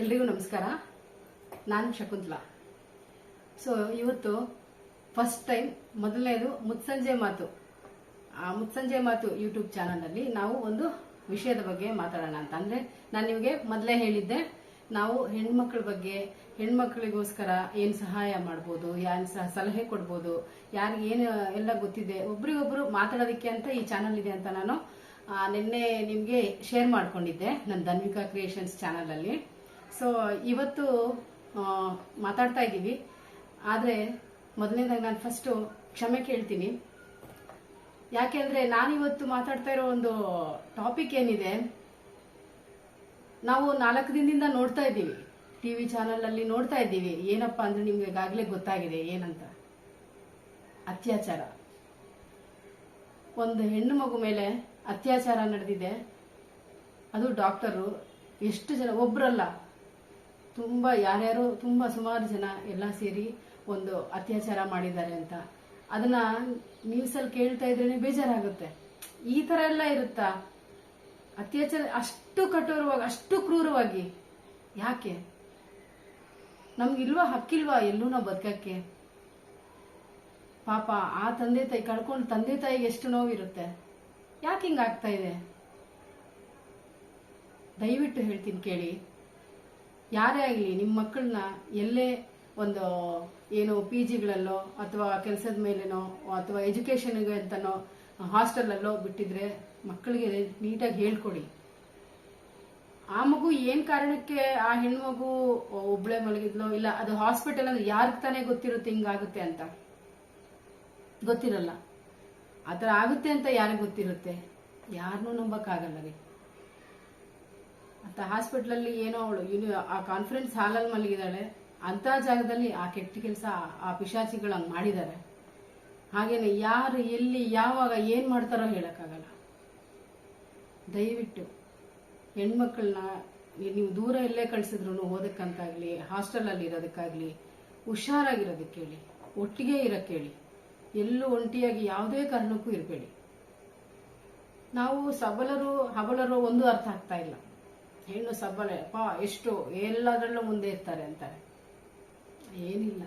ಎಲ್ರಿಗೂ ನಮಸ್ಕಾರ. ನಾನು ಶಕುಂತಲಾ. ಸೊ ಇವತ್ತು ಫಸ್ಟ್ ಟೈಮ್ ಮೊದಲನೇದು ಮುತ್ಸಂಜೆ ಮಾತು. ಆ ಮುತ್ಸಂಜೆ ಮಾತು ಯೂಟ್ಯೂಬ್ ಚಾನಲಲ್ಲಿ ನಾವು ಒಂದು ವಿಷಯದ ಬಗ್ಗೆ ಮಾತಾಡೋಣ ಅಂತ. ಅಂದರೆ ನಾನು ನಿಮಗೆ ಮೊದಲೇ ಹೇಳಿದ್ದೆ, ನಾವು ಹೆಣ್ಮಕ್ಳ ಬಗ್ಗೆ, ಹೆಣ್ಮಕ್ಳಿಗೋಸ್ಕರ ಏನು ಸಹಾಯ ಮಾಡ್ಬೋದು, ಯಾನ್ ಸಹ ಸಲಹೆ ಕೊಡ್ಬೋದು, ಯಾರಿಗೆ ಏನು ಎಲ್ಲ ಗೊತ್ತಿದೆ, ಒಬ್ರಿಗೊಬ್ರು ಮಾತಾಡೋದಕ್ಕೆ ಅಂತ ಈ ಚಾನಲ್ ಇದೆ ಅಂತ ನಾನು ನಿನ್ನೆ ನಿಮಗೆ ಶೇರ್ ಮಾಡ್ಕೊಂಡಿದ್ದೆ ನನ್ನ ಧನ್ವಿಕಾ ಕ್ರಿಯೇಷನ್ಸ್ ಚಾನಲಲ್ಲಿ. ಸೊ ಇವತ್ತು ಮಾತಾಡ್ತಾ ಇದ್ದೀವಿ. ಆದರೆ ಮೊದಲನೇದಾಗಿ ನಾನು ಫಸ್ಟು ಕ್ಷಮೆ ಕೇಳ್ತೀನಿ. ಯಾಕೆಂದ್ರೆ ನಾನಿವತ್ತು ಮಾತಾಡ್ತಾ ಇರೋ ಒಂದು ಟಾಪಿಕ್ ಏನಿದೆ, ನಾವು ನಾಲ್ಕು ದಿನದಿಂದ ನೋಡ್ತಾ ಇದ್ದೀವಿ. ಟಿ ವಿ ಚಾನಲಲ್ಲಿ ನೋಡ್ತಾ ಇದ್ದೀವಿ. ಏನಪ್ಪಾ ಅಂದ್ರೆ ನಿಮ್ಗೆ ಈಗಾಗಲೇ ಗೊತ್ತಾಗಿದೆ, ಏನಂತ? ಅತ್ಯಾಚಾರ. ಒಂದು ಹೆಣ್ಣು ಮಗು ಮೇಲೆ ಅತ್ಯಾಚಾರ ನಡೆದಿದೆ. ಅದು ಡಾಕ್ಟರು. ಎಷ್ಟು ಜನ, ಒಬ್ರಲ್ಲ. ತುಂಬಾ ಯಾರ್ಯಾರು ತುಂಬಾ ಸುಮಾರು ಜನ ಎಲ್ಲ ಸೇರಿ ಒಂದು ಅತ್ಯಾಚಾರ ಮಾಡಿದ್ದಾರೆ ಅಂತ. ಅದನ್ನ ನ್ಯೂಸಲ್ಲಿ ಕೇಳ್ತಾ ಇದ್ರೇನೆ ಬೇಜಾರಾಗುತ್ತೆ. ಈ ತರ ಎಲ್ಲ ಇರುತ್ತಾ? ಅತ್ಯಾಚಾರ ಅಷ್ಟು ಕಠೋರವಾಗಿ, ಅಷ್ಟು ಕ್ರೂರವಾಗಿ. ಯಾಕೆ? ನಮ್ಗಿಲ್ವಾ ಹಕ್ಕಿಲ್ವಾ ಎಲ್ಲೂ ನಾವು ಬದುಕಕ್ಕೆ? ಪಾಪ ಆ ತಂದೆ ತಾಯಿ, ಕಳ್ಕೊಂಡು ತಂದೆ ತಾಯಿಗೆ ಎಷ್ಟು ನೋವಿರುತ್ತೆ? ಯಾಕೆ ಹಿಂಗಾಗ್ತಾ ಇದೆ? ದಯವಿಟ್ಟು ಹೇಳ್ತೀನಿ ಕೇಳಿ. ಯಾರೇ ಆಗಲಿ ನಿಮ್ಮ ಮಕ್ಕಳನ್ನ ಎಲ್ಲೇ ಒಂದು, ಏನು ಪಿ ಜಿಗಳಲ್ಲೋ ಅಥವಾ ಕೆಲಸದ ಮೇಲೇನೋ ಅಥವಾ ಎಜುಕೇಷನ್ಗೆ ಅಂತನೋ ಹಾಸ್ಟೆಲಲ್ಲೋ ಬಿಟ್ಟಿದ್ರೆ ಮಕ್ಕಳಿಗೆ ನೀಟಾಗಿ ಹೇಳ್ಕೊಡಿ. ಆ ಮಗು ಏನ್ ಕಾರಣಕ್ಕೆ ಆ ಹೆಣ್ಮಗು ಒಬ್ಳೆ ಮಲಗಿದ್ಲೋ? ಇಲ್ಲ, ಅದು ಹಾಸ್ಪಿಟಲ್ ಅಂದ್ರೆ ಯಾರಿಗೆ ತಾನೇ ಗೊತ್ತಿರುತ್ತೆ ಹಿಂಗಾಗುತ್ತೆ ಅಂತ? ಗೊತ್ತಿರಲ್ಲ. ಆತರ ಆಗುತ್ತೆ ಅಂತ ಯಾರಿಗೆ ಗೊತ್ತಿರುತ್ತೆ? ಯಾರನ್ನೂ ನಂಬಕ್ಕಾಗಲ್ಲ ರೀ. ಅಂತ ಹಾಸ್ಪಿಟ್ಲಲ್ಲಿ ಏನೋ ಅವಳು ಆ ಕಾನ್ಫರೆನ್ಸ್ ಹಾಲಲ್ಲಿ ಮಲಗಿದಾಳೆ ಅಂತ ಜಾಗದಲ್ಲಿ ಆ ಕೆಟ್ಟ ಕೆಲಸ ಆ ಪಿಶಾಚಿಗಳು ಹಂಗ್ ಮಾಡಿದ್ದಾರೆ. ಹಾಗೇನೆ ಯಾರು ಎಲ್ಲಿ, ಯಾವಾಗ ಏನ್ ಮಾಡ್ತಾರೋ ಹೇಳಕ್ಕಾಗಲ್ಲ. ದಯವಿಟ್ಟು ಹೆಣ್ಮಕ್ಳನ್ನ, ನೀವು ದೂರ ಎಲ್ಲೇ ಕಳ್ಸಿದ್ರು ಓದಕ್ಕಂತಾಗ್ಲಿ ಹಾಸ್ಟೆಲಲ್ಲಿ ಇರೋದಕ್ಕಾಗ್ಲಿ ಹುಷಾರಾಗಿರೋದಕ್ಕೆ ಹೇಳಿ ಒಟ್ಟಿಗೆ ಇರಕ್ಕೆ ಹೇಳಿ ಎಲ್ಲೂ ಒಂಟಿಯಾಗಿ ಯಾವುದೇ ಕಾರಣಕ್ಕೂ ಇರಬೇಡಿ. ನಾವು ಸಬಲರು, ಹಬಲರು ಒಂದು ಅರ್ಥ ಆಗ್ತಾ ಇಲ್ಲ. ಹೆಣ್ಣು ಸಬಲ ಪಾ, ಎಷ್ಟು, ಎಲ್ಲದರಲ್ಲೂ ಮುಂದೆ ಇರ್ತಾರೆ ಅಂತಾರೆ. ಏನಿಲ್ಲ.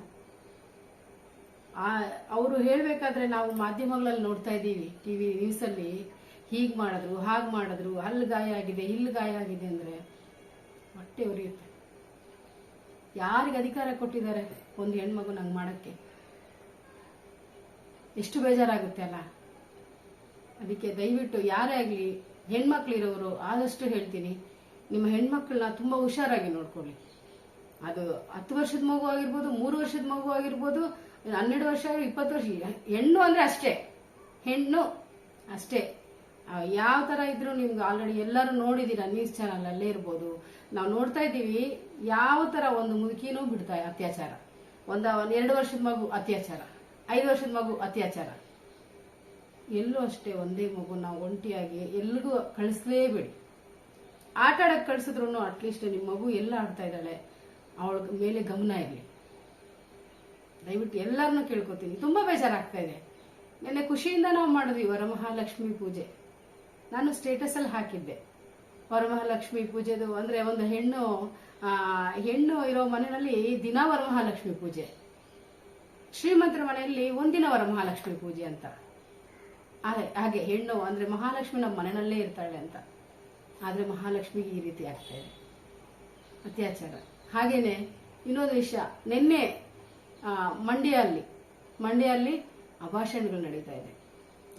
ಆ, ಅವರು ಹೇಳ್ಬೇಕಾದ್ರೆ ನಾವು ಮಾಧ್ಯಮಗಳಲ್ಲಿ ನೋಡ್ತಾ ಇದ್ದೀವಿ, ಟಿವಿ ನ್ಯೂಸಲ್ಲಿ, ಹೀಗ್ ಮಾಡಿದ್ರು, ಹಾಗೆ ಮಾಡಿದ್ರು, ಅಲ್ಲಿ ಗಾಯ ಆಗಿದೆ, ಇಲ್ಲಿ ಗಾಯ ಆಗಿದೆ ಅಂದ್ರೆ ಹೊಟ್ಟೆ ಉರಿಯುತ್ತೆ. ಯಾರಿಗೆ ಅಧಿಕಾರ ಕೊಟ್ಟಿದ್ದಾರೆ ಒಂದು ಹೆಣ್ಮಗು ನಂಗೆ ಮಾಡಕ್ಕೆ? ಎಷ್ಟು ಬೇಜಾರಾಗುತ್ತೆ ಅಲ್ಲ? ಅದಕ್ಕೆ ದಯವಿಟ್ಟು ಯಾರೇ ಆಗಲಿ, ಹೆಣ್ಮಕ್ಳಿರೋರು ಆದಷ್ಟು ಹೇಳ್ತೀನಿ ನಿಮ್ಮ ಹೆಣ್ಮಕ್ಳನ್ನ ತುಂಬಾ ಹುಷಾರಾಗಿ ನೋಡ್ಕೊಳ್ಳಿ. ಅದು ಹತ್ತು ವರ್ಷದ ಮಗು ಆಗಿರ್ಬೋದು, ಮೂರು ವರ್ಷದ ಮಗು ಆಗಿರ್ಬೋದು ಹನ್ನೆರಡು ವರ್ಷ ಇಪ್ಪತ್ತು ವರ್ಷ, ಹೆಣ್ಣು ಅಂದ್ರೆ ಅಷ್ಟೇ. ಹೆಣ್ಣು ಅಷ್ಟೇ. ಯಾವ ತರ ಇದ್ರು ನಿಮ್ಗೆ ಆಲ್ರೆಡಿ ಎಲ್ಲರೂ ನೋಡಿದ್ದೀರ ನ್ಯೂಸ್ ಚಾನಲ್ ಅಲ್ಲೇ ಇರ್ಬೋದು. ನಾವು ನೋಡ್ತಾ ಇದ್ದೀವಿ, ಯಾವ ತರ ಒಂದು ಮುದುಕಿನೂ ಬಿಡ್ತಾ ಅತ್ಯಾಚಾರ. ಒಂದ, ಒಂದು ಎರಡು ವರ್ಷದ ಮಗು ಅತ್ಯಾಚಾರ, ಐದು ವರ್ಷದ ಮಗು ಅತ್ಯಾಚಾರ. ಎಲ್ಲೂ ಅಷ್ಟೇ ಒಂದೇ ಮಗು ನಾವು ಒಂಟಿಯಾಗಿ ಎಲ್ಲಿಗೂ ಕಳಿಸ್ಲೇಬೇಡಿ. ಆಟ ಆಡಕ್ ಕಳ್ಸಿದ್ರು ಅಟ್ಲೀಸ್ಟ್ ನಿಮ್ಮ ಮಗು ಎಲ್ಲ ಆಡ್ತಾ ಇದ್ದಾಳೆ. ಅವಳ ಮೇಲೆ ಗಮನ ಇರಲಿ. ದಯವಿಟ್ಟು ಎಲ್ಲರನ್ನೂ ಕೇಳ್ಕೊತೀನಿ. ತುಂಬಾ ಬೇಜಾರಾಗ್ತಾ ಇದೆ. ನಿನ್ನೆ ಖುಷಿಯಿಂದ ನಾವು ಮಾಡಿದ್ವಿ ವರಮಹಾಲಕ್ಷ್ಮಿ ಪೂಜೆ. ನಾನು ಸ್ಟೇಟಸ್ ಅಲ್ಲಿ ಹಾಕಿದ್ದೆ. ವರಮಹಾಲಕ್ಷ್ಮಿ ಪೂಜೆದು ಅಂದ್ರೆ ಒಂದು ಹೆಣ್ಣು ಹೆಣ್ಣು ಇರೋ ಮನೆಯಲ್ಲಿ ದಿನ ವರಮಹಾಲಕ್ಷ್ಮಿ ಪೂಜೆ. ಶ್ರೀಮಂತರ ಮನೆಯಲ್ಲಿ ಒಂದಿನ ವರಮಹಾಲಕ್ಷ್ಮಿ ಪೂಜೆ ಅಂತ. ಹಾಗೆ ಹೆಣ್ಣು ಅಂದ್ರೆ ಮಹಾಲಕ್ಷ್ಮಿ ನಮ್ಮ ಮನೆಯಲ್ಲೇ ಇರ್ತಾಳೆ ಅಂತ. ಆದ್ರೆ ಮಹಾಲಕ್ಷ್ಮಿಗೆ ಈ ರೀತಿ ಆಗ್ತಾ ಇದೆ. ಅತ್ಯಾಚಾರ. ಹಾಗೇನೆ ಇನ್ನೊಂದು ವಿಷಯ. ನಿನ್ನೆ ಮಂಡ್ಯಲ್ಲಿ ಮಂಡ್ಯಲ್ಲಿ ಅಭಾಷಣಗಳು ನಡೀತಾ ಇದೆ.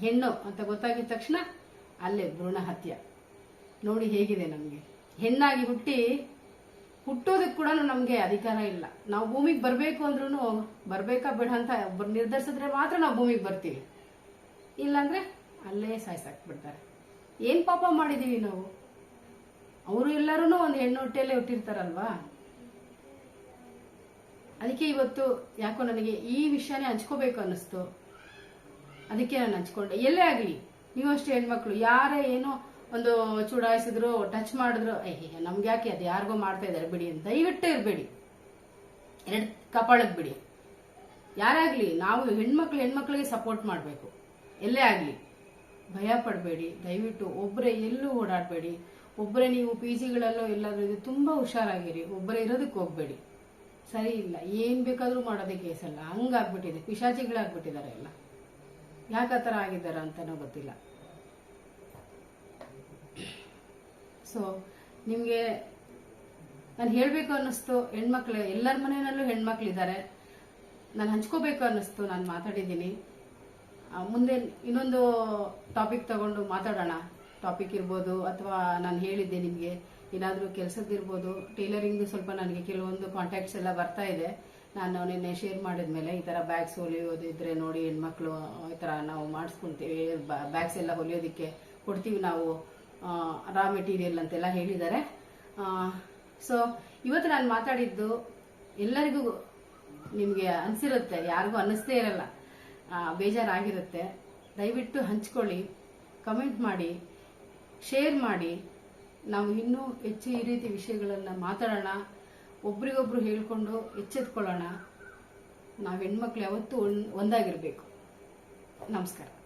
ಹೆಣ್ಣು ಅಂತ ಗೊತ್ತಾಗಿದ ತಕ್ಷಣ ಅಲ್ಲೇ ಭ್ರೂಣ ಹತ್ಯೆ. ನೋಡಿ ಹೇಗಿದೆ ನಮಗೆ. ಹೆಣ್ಣಾಗಿ ಹುಟ್ಟಿ ಹುಟ್ಟೋದಕ್ಕೆ ಕೂಡ ನಮಗೆ ಅಧಿಕಾರ ಇಲ್ಲ. ನಾವು ಭೂಮಿಗೆ ಬರಬೇಕು ಅಂದ್ರೂ ಬರಬೇಕಾ ಬೇಡ ಅಂತ ಒಬ್ಬರು ನಿರ್ಧರಿಸಿದ್ರೆ ಮಾತ್ರ ನಾವು ಭೂಮಿಗೆ ಬರ್ತೀವಿ. ಇಲ್ಲಾಂದ್ರೆ ಅಲ್ಲೇ ಸಾಯಿಸಾಕ್ಬಿಡ್ತಾರೆ. ಏನ್ ಪಾಪ ಮಾಡಿದೀವಿ ನಾವು? ಅವರು ಎಲ್ಲರೂ ಒಂದು ಹೆಣ್ಣು ಹೊಟ್ಟೆಯಲ್ಲೇ ಹುಟ್ಟಿರ್ತಾರಲ್ವಾ? ಅದಕ್ಕೆ ಇವತ್ತು ಯಾಕೋ ನನಗೆ ಈ ವಿಷಯನೇ ಹಂಚ್ಕೋಬೇಕು ಅನ್ನಿಸ್ತು. ಅದಕ್ಕೆ ನಾನು ಹಂಚ್ಕೊಂಡೆ. ಎಲ್ಲೇ ಆಗಲಿ, ನೀವು ಅಷ್ಟೇ ಹೆಣ್ಮಕ್ಳು, ಯಾರೇ ಏನೋ ಒಂದು ಚುಡಾಯಿಸಿದ್ರು, ಟಚ್ ಮಾಡಿದ್ರು ಅಯ್ಯ ನಮ್ಗೆ ಯಾಕೆ ಅದು ಯಾರಿಗೋ ಮಾಡ್ತಾ ಇದ್ದಾರೆ ಬಿಡಿ ಅಂತ. ಇರಬೇಡಿ. ಎರಡು ಕಪಾಳಕ್ಕೆ ಬಿಡಿ. ಯಾರಾಗ್ಲಿ, ನಾವು ಹೆಣ್ಮಕ್ಳು ಹೆಣ್ಮಕ್ಳಿಗೆ ಸಪೋರ್ಟ್ ಮಾಡಬೇಕು. ಎಲ್ಲೇ ಆಗಲಿ, ಭಯ ಪಡಬೇಡಿ. ದಯವಿಟ್ಟು ಒಬ್ಬರೇ ಎಲ್ಲೂ ಓಡಾಡಬೇಡಿ. ಒಬ್ಬರೇ ನೀವು ಪಿ ಜಿಗಳಲ್ಲೋ ಎಲ್ಲಾದ್ರೂ ಇದು ತುಂಬಾ ಹುಷಾರಾಗಿರಿ. ಒಬ್ಬರೇ ಇರೋದಕ್ಕೆ ಹೋಗ್ಬೇಡಿ. ಸರಿ ಇಲ್ಲ, ಏನ್ ಬೇಕಾದ್ರೂ ಮಾಡೋದೇ ಕೇಸಲ್ಲ ಹಂಗಾಗ್ಬಿಟ್ಟಿದೆ, ಪಿಶಾಚಿಗಳಾಗ್ಬಿಟ್ಟಿದ್ದಾರೆ ಎಲ್ಲ. ಯಾಕೆ ಆ ಥರ ಆಗಿದ್ದಾರೆ ಅಂತನೂ ಗೊತ್ತಿಲ್ಲ. ಸೊ ನಿಮಗೆ ನಾನು ಹೇಳಬೇಕು ಅನ್ನಿಸ್ತು, ಹೆಣ್ಮಕ್ಳು, ಎಲ್ಲರ ಮನೆಯಲ್ಲೂ ಹೆಣ್ಮಕ್ಳಿದ್ದಾರೆ. ನಾನು ಹಂಚ್ಕೋಬೇಕು ಅನ್ನಿಸ್ತು, ನಾನು ಮಾತಾಡಿದ್ದೀನಿ. ಮುಂದೆ ಇನ್ನೊಂದು ಟಾಪಿಕ್ ತಗೊಂಡು ಮಾತಾಡೋಣ. ಟಾಪಿಕ್ ಇರ್ಬೋದು ಅಥವಾ ನಾನು ಹೇಳಿದ್ದೆ ನಿಮಗೆ, ಏನಾದರೂ ಕೆಲಸದ್ದಿರ್ಬೋದು ಟೈಲರಿಂಗ್ ಸ್ವಲ್ಪ ನನಗೆ ಕೆಲವೊಂದು ಕಾಂಟ್ಯಾಕ್ಟ್ಸ್ ಎಲ್ಲ ಬರ್ತಾ ಇದೆ. ನಾನು ನಿನ್ನೆ ಶೇರ್ ಮಾಡಿದ್ಮೇಲೆ ಈ ಥರ ಬ್ಯಾಗ್ಸ್ ಹೊಲಿಯೋದು ಇದ್ರೆ ನೋಡಿ ಹೆಣ್ಮಕ್ಳು, ಈ ಥರ ನಾವು ಮಾಡಿಸ್ಕೊಂತೀವಿ ಬ್ಯಾಗ್ಸ್ ಎಲ್ಲ ಹೊಲಿಯೋದಕ್ಕೆ ಕೊಡ್ತೀವಿ ನಾವು ರಾ ಮೆಟೀರಿಯಲ್ ಅಂತೆಲ್ಲ ಹೇಳಿದ್ದಾರೆ. ಸೊ ಇವತ್ತು ನಾನು ಮಾತಾಡಿದ್ದು ಎಲ್ಲರಿಗೂ ನಿಮಗೆ ಅನಿಸಿರುತ್ತೆ, ಯಾರಿಗೂ ಅನ್ನಿಸ್ತೇ ಇರಲ್ಲ. ಬೇಜಾರಾಗಿರುತ್ತೆ. ದಯವಿಟ್ಟು ಹಂಚ್ಕೊಳ್ಳಿ ಕಮೆಂಟ್ ಮಾಡಿ. ಶೇರ್ ಮಾಡಿ, ನಾವು ಇನ್ನೂ ಹೆಚ್ಚು ಈ ರೀತಿ ವಿಷಯಗಳನ್ನು ಮಾತಾಡೋಣ. ಒಬ್ರಿಗೊಬ್ರು ಹೇಳ್ಕೊಂಡು ಎಚ್ಚೆತ್ಕೊಳ್ಳೋಣ. ನಾವು ಹೆಣ್ಮಕ್ಳು ಯಾವತ್ತೂ ಒಂದಾಗಿರಬೇಕು. ನಮಸ್ಕಾರ.